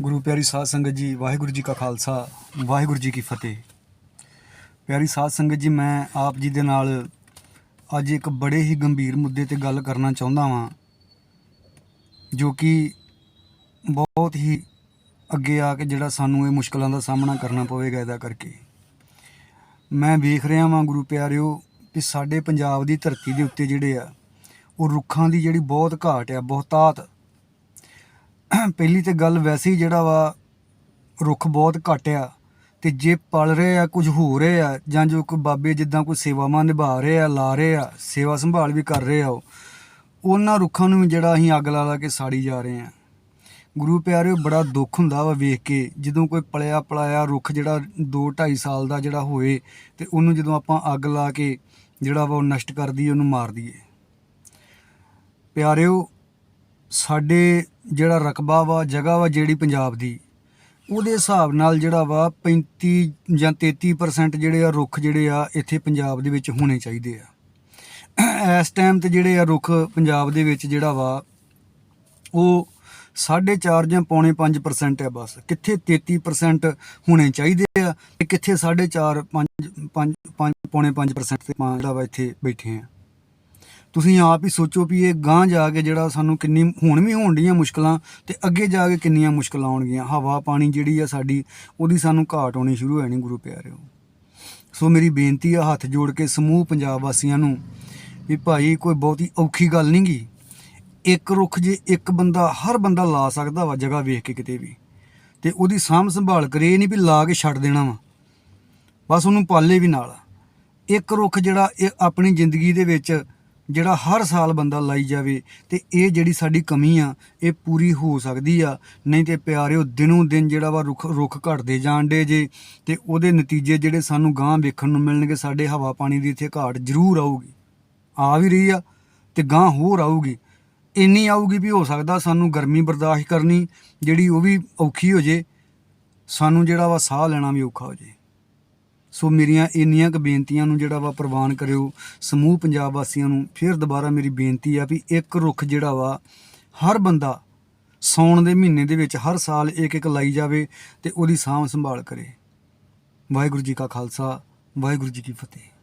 ਗੁਰੂ ਪਿਆਰੀ ਸਾਧ ਸੰਗਤ ਜੀ, ਵਾਹਿਗੁਰੂ ਜੀ ਕਾ ਖਾਲਸਾ, ਵਾਹਿਗੁਰੂ ਜੀ ਕੀ ਫਤਿਹ। ਪਿਆਰੀ ਸਾਧ ਸੰਗਤ ਜੀ, ਮੈਂ ਆਪ ਜੀ ਦੇ ਨਾਲ ਅੱਜ ਇੱਕ ਬੜੇ ਹੀ ਗੰਭੀਰ ਮੁੱਦੇ ਤੇ ਗੱਲ ਕਰਨਾ ਚਾਹੁੰਦਾ ਹਾਂ ਜੋ ਕਿ ਬਹੁਤ ਹੀ ਅੱਗੇ ਆ ਕੇ ਜਿਹੜਾ ਸਾਨੂੰ ਇਹ ਮੁਸ਼ਕਲਾਂ ਦਾ ਸਾਹਮਣਾ ਕਰਨਾ ਪਵੇਗਾ ਇਹਦਾ ਕਰਕੇ। ਮੈਂ ਵੇਖ ਰਿਹਾ ਵਾਂ ਗੁਰੂ ਪਿਆਰਿਓ ਕਿ ਸਾਡੇ ਪੰਜਾਬ ਦੀ ਧਰਤੀ ਦੇ ਉੱਤੇ ਜਿਹੜੇ ਆ, ਉਹ ਰੁੱਖਾਂ ਦੀ ਜਿਹੜੀ ਬਹੁਤ ਘਾਟ ਆ ਬਹੁਤਾਤ ਪਹਿਲੀ ਤੇ ਗੱਲ ਵੈਸੇ ਹੀ ਜਿਹੜਾ ਵਾ ਰੁੱਖ ਬਹੁਤ ਘੱਟ ਆ, ਤੇ ਜੇ ਪਲ ਰਹੇ ਆ, ਕੁਝ ਹੋ ਰਹੇ ਆ, ਜਾਂ ਜੋ ਕੋਈ ਬਾਬੇ ਜਿੱਦਾਂ ਕੋਈ ਸੇਵਾਵਾਂ ਨਿਭਾ ਰਹੇ ਆ, ਲਾ ਰਹੇ ਆ, ਸੇਵਾ ਸੰਭਾਲ ਵੀ ਕਰ ਰਹੇ ਆ ਉਹ, ਉਹਨਾਂ ਰੁੱਖਾਂ ਨੂੰ ਵੀ ਜਿਹੜਾ ਅਸੀਂ ਅੱਗ ਲਾ ਲਾ ਕੇ ਸਾੜੀ ਜਾ ਰਹੇ ਆ। ਗੁਰੂ ਪਿਆਰਿਓ, ਬੜਾ ਦੁੱਖ ਹੁੰਦਾ ਵਾ ਵੇਖ ਕੇ, ਜਦੋਂ ਕੋਈ ਪਲਿਆ ਪਲਾਇਆ ਰੁੱਖ ਜਿਹੜਾ 2 2.5 ਸਾਲ ਦਾ ਜਿਹੜਾ ਹੋਏ, ਤੇ ਉਹਨੂੰ ਜਦੋਂ ਆਪਾਂ ਅੱਗ ਲਾ ਕੇ ਜਿਹੜਾ ਵਾ ਉਹ ਨਸ਼ਟ ਕਰ ਦਈਏ, ਉਹਨੂੰ ਮਾਰ ਦਈਏ। ਪਿਆਰਿਓ, ਸਾਡੇ ਜਿਹੜਾ ਰਕਬਾ ਵਾ, ਜਗ੍ਹਾ ਵਾ ਜਿਹੜੀ ਪੰਜਾਬ ਦੀ, ਉਹਦੇ ਹਿਸਾਬ ਨਾਲ ਜਿਹੜਾ ਵਾ 35 ਜਾਂ 33% ਜਿਹੜੇ ਆ ਰੁੱਖ ਜਿਹੜੇ ਆ ਇੱਥੇ ਪੰਜਾਬ ਦੇ ਵਿੱਚ ਹੋਣੇ ਚਾਹੀਦੇ ਆ। ਇਸ ਟਾਈਮ ਤੇ ਜਿਹੜੇ ਆ ਰੁੱਖ ਪੰਜਾਬ ਦੇ ਵਿੱਚ ਜਿਹੜਾ ਵਾ, ਉਹ 4.5 ਜਾਂ ਪੌਣੇ 5% ਹੈ ਬਸ। ਕਿੱਥੇ 33% ਹੋਣੇ ਚਾਹੀਦੇ ਆ ਤੇ ਕਿੱਥੇ 4.5 5 5 ਪੌਣੇ 5% ਤੇ ਜਿਹੜਾ ਵਾ ਇੱਥੇ ਬੈਠੇ ਆ। ਤੁਸੀਂ ਆਪ ਹੀ ਸੋਚੋ ਵੀ ਇਹ ਗਾਂ ਜਾ ਕੇ ਜਿਹੜਾ ਸਾਨੂੰ ਕਿੰਨੀ, ਹੁਣ ਵੀ ਹੋਣ ਡੀਆਂ ਮੁਸ਼ਕਲਾਂ ਤੇ ਅੱਗੇ ਜਾ ਕੇ ਕਿੰਨੀਆਂ ਮੁਸ਼ਕਲਾਂ ਆਉਣਗੀਆਂ। ਹਵਾ, ਪਾਣੀ ਜਿਹੜੀ ਆ ਸਾਡੀ, ਉਹਦੀ ਸਾਨੂੰ ਘਾਟ ਆਉਣੀ ਸ਼ੁਰੂ ਹੋ ਜਾਣੀ ਗੁਰੂ ਪਿਆਰਿਓ। ਸੋ ਮੇਰੀ ਬੇਨਤੀ ਆ ਹੱਥ ਜੋੜ ਕੇ ਸਮੂਹ ਪੰਜਾਬ ਵਾਸੀਆਂ ਨੂੰ ਵੀ ਭਾਈ ਕੋਈ ਬਹੁਤੀ ਔਖੀ ਗੱਲ ਨਹੀਂ ਗੀ। ਇੱਕ ਰੁੱਖ ਜੇ ਇੱਕ ਬੰਦਾ, ਹਰ ਬੰਦਾ ਲਾ ਸਕਦਾ ਵਾ ਜਗ੍ਹਾ ਵੇਖ ਕੇ ਕਿਤੇ ਵੀ। ਤੇ ਉਹਦੀ ਸਾਂਭ ਸੰਭਾਲ ਕਰੇ ਨਹੀਂ ਵੀ ਲਾ ਕੇ ਛੱਡ ਦੇਣਾ ਵਾ। ਬਸ ਉਹਨੂੰ ਪਾਲੇ ਵੀ ਨਾਲ। ਇੱਕ ਰੁੱਖ ਜਿਹੜਾ ਇਹ ਆਪਣੀ ਜ਼ਿੰਦਗੀ ਦੇ ਵਿੱਚ ਜਿਹੜਾ ਹਰ ਸਾਲ ਬੰਦਾ ਲਾਈ ਜਾਵੇ ਤੇ ਇਹ ਜਿਹੜੀ ਸਾਡੀ ਕਮੀ ਆ, ਇਹ ਪੂਰੀ ਹੋ ਸਕਦੀ ਆ। ਨਹੀਂ ਤੇ ਪਿਆਰਿਓ, ਦਿਨੋਂ ਦਿਨ ਜਿਹੜਾ ਵਾ ਰੁੱਖ ਰੁੱਖ ਘਟਦੇ ਜਾਣ ਡੇ ਜੇ ਤੇ ਉਹਦੇ ਨਤੀਜੇ ਜਿਹੜੇ ਸਾਨੂੰ ਗਾਂ ਵੇਖਣ ਨੂੰ ਮਿਲਣਗੇ, ਸਾਡੇ ਹਵਾ ਪਾਣੀ ਦੀ ਇੱਥੇ ਘਾਟ ਜ਼ਰੂਰ ਆਊਗੀ। ਆ ਵੀ ਰਹੀ ਆ ਤੇ ਗਾਂ ਹੋਰ ਆਊਗੀ। ਇੰਨੀ ਆਊਗੀ ਵੀ ਹੋ ਸਕਦਾ ਸਾਨੂੰ ਗਰਮੀ ਬਰਦਾਸ਼ਤ ਕਰਨੀ, ਜਿਹੜੀ ਉਹ ਵੀ ਔਖੀ ਹੋ ਜੇ, ਸਾਨੂੰ ਜਿਹੜਾ ਵਾ ਸਾਹ ਲੈਣਾ ਵੀ ਔਖਾ ਹੋ ਜੇ। ਸੋ ਮੇਰੀਆਂ ਇੰਨੀਆਂ ਕੁ ਬੇਨਤੀਆਂ ਨੂੰ ਜਿਹੜਾ ਵਾ ਪ੍ਰਵਾਨ ਕਰਿਓ, ਸਮੂਹ ਪੰਜਾਬ ਵਾਸੀਆਂ ਨੂੰ ਫਿਰ ਦੁਬਾਰਾ ਮੇਰੀ ਬੇਨਤੀ ਆ ਵੀ ਇੱਕ ਰੁੱਖ ਜਿਹੜਾ ਵਾ ਹਰ ਬੰਦਾ ਸੌਣ ਦੇ ਮਹੀਨੇ ਦੇ ਵਿੱਚ ਹਰ ਸਾਲ ਇੱਕ ਇੱਕ ਲਾਈ ਜਾਵੇ ਤੇ ਉਹਦੀ ਸਾਂਭ ਸੰਭਾਲ ਕਰੇ। ਵਾਹਿਗੁਰੂ ਜੀ ਕਾ ਖਾਲਸਾ, ਵਾਹਿਗੁਰੂ ਜੀ ਕੀ ਫਤਿਹ।